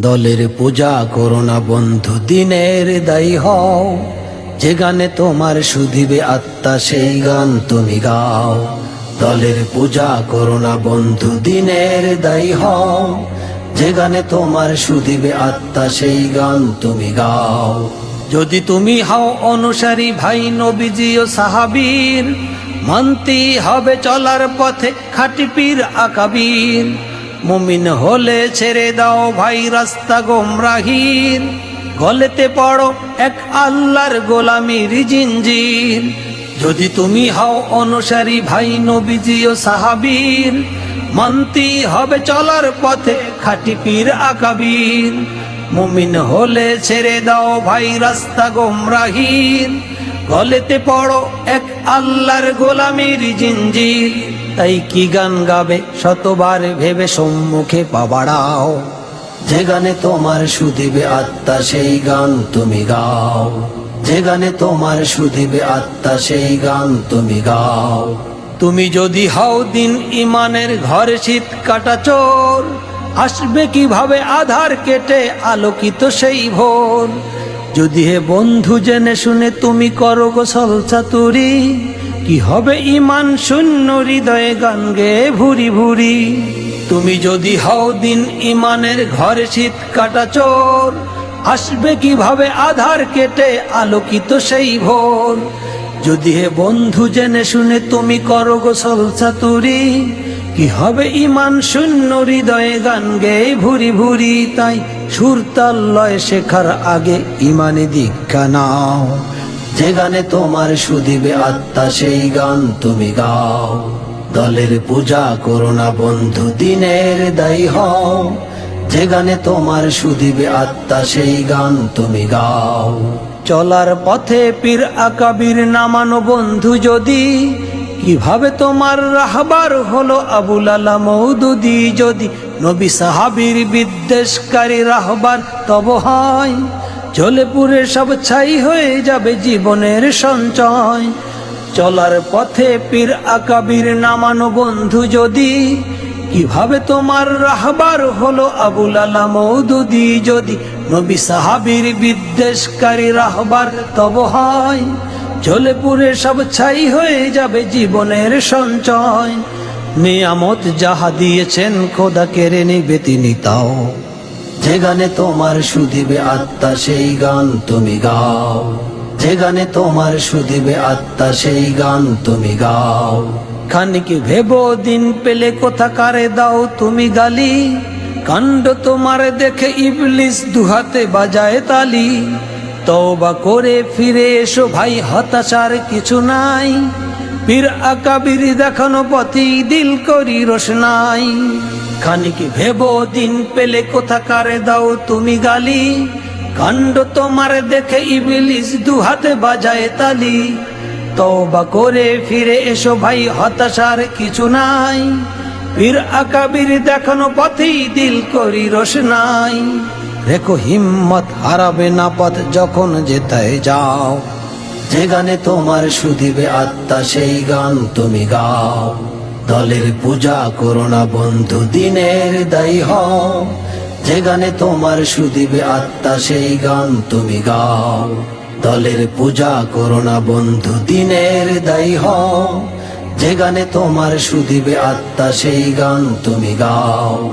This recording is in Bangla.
দলের পূজা করো না বন্ধু, দিনের দায়ী হও। যে গানে তোমার সুধিবে আত্মা, সেই গান তুমি গাও। দলের পূজা করো না বন্ধু, দিনের দায়ী হও। যে গানে তোমার সুধিবে আত্মা, সেই গান তুমি গাও। যদি তুমি হও অনুসারী ভাই, নবীজি ও সাহাবীর, মানতি হবে চলার পথে খাটি পীর আকাবীর। মুমিন হলে ছেড়ে দাও ভাই রাস্তা গোমরাহির গলেতে পড়ো এক আল্লাহর গোলামির জিঞ্জির। যদি তুমি হও অনুসারী ভাই নবীজি ও সাহাবীর মানতি হবে চলার পথে খাটি পীর আকাবীর। মুমিন হলে ছেড়ে দাও ভাই রাস্তা গোমরাহীন, গলেতে পড়ো এক আল্লাহর গোলামির জিঞ্জির। তাই কি গান গাবে শতবার ভেবে সম্মুখে পাবাড়াও যে গানে তোমার সুদিবে আত্মা, সেই গান তুমি গাও। যে গানে তোমার সুদিবে আত্মা, সেই গান তুমি গাও। তুমি যদি হও দিন ইমানের ঘরে শীত কাটা চোর, আসবে কীভাবে আধার কেটে আলোকিত সেই ভোর? যদি হে বন্ধু জেনে শুনে তুমি করো গোসল চাতুরি কি হবে ইমান শূন্য হৃদয়ে গান গে ভুরি ভুরি? তুমি যদি হও দিন ইমানের ঘরে শীত কাটা চোর, আসবে কীভাবে আধার কেটে আলোকিত সেই ভোর? যদি হে বন্ধু জেনে শুনে তুমি করো গোসল চাতুরি, কি হবে ইমান শূন্য হৃদয়ে গান গে ভুরি ভুরি? তাই সুরতাল লয় শেখার আগে ইমানে দীক্ষা নাও। যে গানে তোমার সুদিবে আত্মা, সেই গান তুমি গাও। দলের পূজা করো না বন্ধু, দিনের দায়ী হও। যে গানে তোমার সুদিবে আত্মা, সেই গান তুমি গাও। চলার পথে পীর আকাবির নামানো বন্ধু যদি, কীভাবে তোমার রাহবার হলো আবুল আলা মৌদুদি যদি? নবী সাহাবীর বিদ্বেষকারী রাহবার তব হয়। চলে পুরে সব ছাই হয়ে যাবে জীবনের সঞ্চয়। চলার পথে পীর আকাবির নামানো বন্ধু যদি, কীভাবে তোমার রাহবার হলো আবুল আলা মৌদুদি যদি? নবী সাহাবীর বিদ্বেষকারী রাহবার তব হয়। চলে পুরে সব ছাই হয়ে যাবে জীবনের সঞ্চয়। নিয়ামত যাহা দিয়েছেন খোদা কেড়ে নিবে তিনি তাও। যে গানে তোমার সুদিবে আত্মা, সেই গান তুমি গাও। যে গানে তোমার সুদিবে আত্মা, সেই গান তুমি গাও। খানিক ভেবো দিন পেলে কোথা কারে দাও তুমি গালি। কাণ্ড তোমার দেখে ইবলিস দুহাতে বাজায় তালি। তওবা করে ফিরে এসো ভাই, হতাশার কিছু নাই। পীর আকাবির দেখানো পথি দিল করি রোশনাই। খানিক ভেবো দিন পেলে কোথা কারে দাও তুমি গালি। কাণ্ড তোমার দেখে ইবিলিস দু হাতে বাজায় তালি। তওবা করে ফিরে এসো ভাই, হতাশার কিছু নাই। পীর আকাবির দেখানো পথেই দিল করি রোশনাই। রেখো হিম্মত, হারাবে না পথ যখন যেতে যাও। যে গানে তোমার সুদিবে আত্মা, সেই গান তুমি গাও। দলের পূজা করো না বন্ধু, দিনের দায়ী হও। যে গানে তোমার সুদিবে আত্মা, সেই গান তুমি গাও। দলের পূজা করো না বন্ধু, দিনের দায়ী হও। যে গানে তোমার সুদিবে আত্মা, সেই গান তুমি গাও।